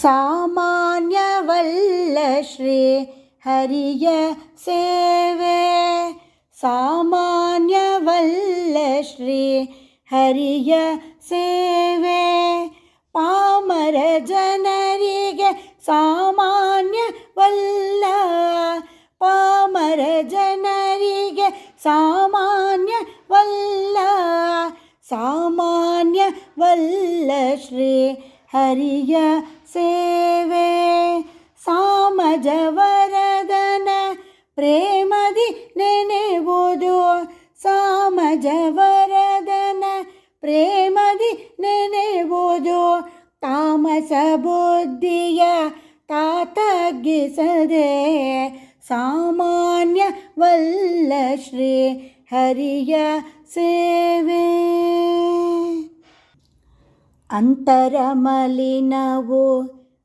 ಸಾಮಾನ್ಯವಲ್ಲ ಶ್ರೀ ಹರಿಯ ಸೇವೆ. ಸಾಮಾನ್ಯವಲ್ಲ ಶ್ರೀ ಹರಿಯ ಸೇವೆ. ಪಾಮರ ಜನರಿಗೆ ಸಾಮಾನ್ಯವಲ್ಲ. ಪಾಮರ ಜನರಿಗೆ ಸಾಮಾನ್ಯವಲ್ಲ. ಸಾಮಾನ್ಯವಲ್ಲ ಶ್ರೀ ಹರಿಯ ಸೇವೆ ಸಾಮಜವರದನ ಪ್ರೇಮದಿ ನೆನೆವುದು ಸಾಮಜವರದನ ಪ್ರೇಮದಿ ನೆನೆವುದು ತಾಮಸ ಬುದ್ಧಿಯ ತಾತಗ್ಗಿಸದೆ ಸಾಮಾನ್ಯವಲ್ಲ ಶ್ರೀ ಹರಿಯ ಸೇವೆ ಅಂತರಮಲಿನವು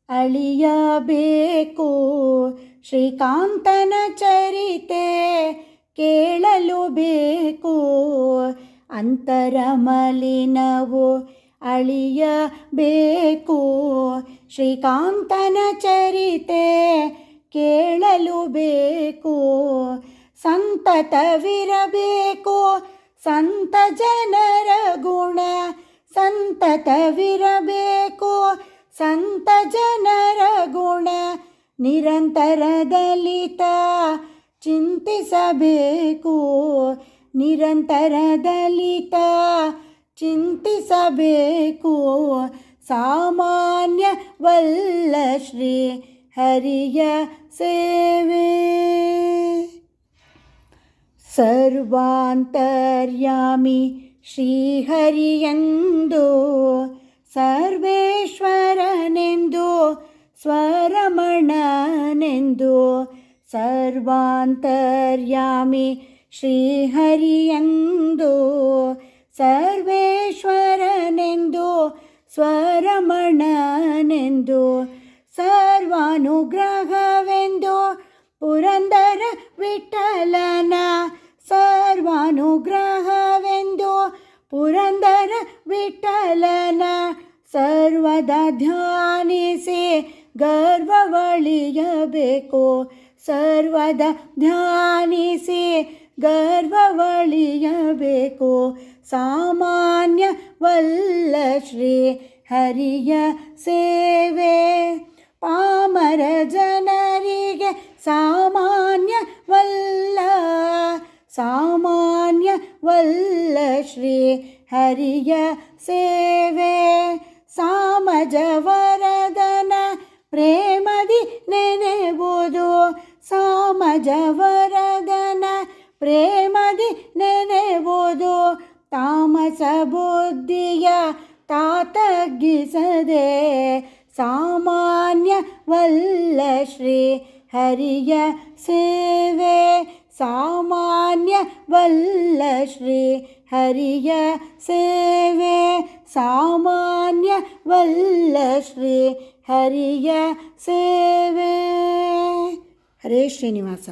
ಅಳಿಯಬೇಕು. ಶ್ರೀಕಾಂತನ ಚರಿತೆ ಕೇಳಲು ಬೇಕು. ಅಂತರಮಲಿನವು ಅಳಿಯಬೇಕು. ಶ್ರೀಕಾಂತನ ಚರಿತೆ ಕೇಳಲು ಬೇಕು. ಸಂತತವಿರಬೇಕು. ಸಂತ ಜನರ ಗುಣ ಸಂತತವಿರಬೇಕು ಸಂತ ಜನರ ಗುಣ ನಿರಂತರದಲಿತ ಚಿಂತಿಸಬೇಕು ನಿರಂತರದಲಿತ ಚಿಂತಿಸಬೇಕು ಸಾಮಾನ್ಯವಲ್ಲ ಶ್ರೀ ಹರಿಯ ಸೇವೆ ಸರ್ವಾಂತರ್ಯಾಮಿ ಶ್ರೀಹರಿಯೆಂದು ಸರ್ವೇಶ್ವರನೆಂದು ಸ್ವರಮಣನೆಂದು ಸರ್ವಾಂತರ್ಯಾಮಿ ಶ್ರೀಹರಿಯಂದು ಸರ್ವೇಶ್ವರನೆಂದು ಸ್ವರಮಣನೆಂದು ಸರ್ವಾನುಗ್ರಹವೆಂದು ಸರ್ವದ ಧ್ಯಾನಿಸಿ ಗರ್ವವಳಿಯಬೇಕು. ಸರ್ವದ ಧ್ಯಾನಿಸಿ ಗರ್ವವಳಿಯಬೇಕು. ಸಾಮಾನ್ಯವಲ್ಲ ಶ್ರೀ ಹರಿಯ ಸೇವೆ. ಪಾಮರ ಜನರಿಗೆ ಸಾಮಾನ್ಯವಲ್ಲ. ಸಾಮಾನ್ಯವಲ್ಲ ಶ್ರೀ ಹರಿಯ ಸೇವೆ. ಸಾಮಜವರದನ ಪ್ರೇಮದಿ ನೆನೆವುದು ಸಾಮಜವರದನ ಪ್ರೇಮದಿ ನೆನೆವುದು ತಾಮಸ ಬುದ್ಧಿಯ ತಾತಗ್ಗಿಸದೆ ಸಾಮಾನ್ಯವಲ್ಲ ಶ್ರೀ ಹರಿಯ ಸೇವೆ ಸಾಮಾನ್ಯವಲ್ಲ ಶ್ರೀ ಹರಿಯ ಸೇವೆ. ಸಾಮಾನ್ಯವಲ್ಲ ಶ್ರೀ ಹರಿಯ ಸೇವೆ. ಹರೇ ಶ್ರೀನಿವಾಸ.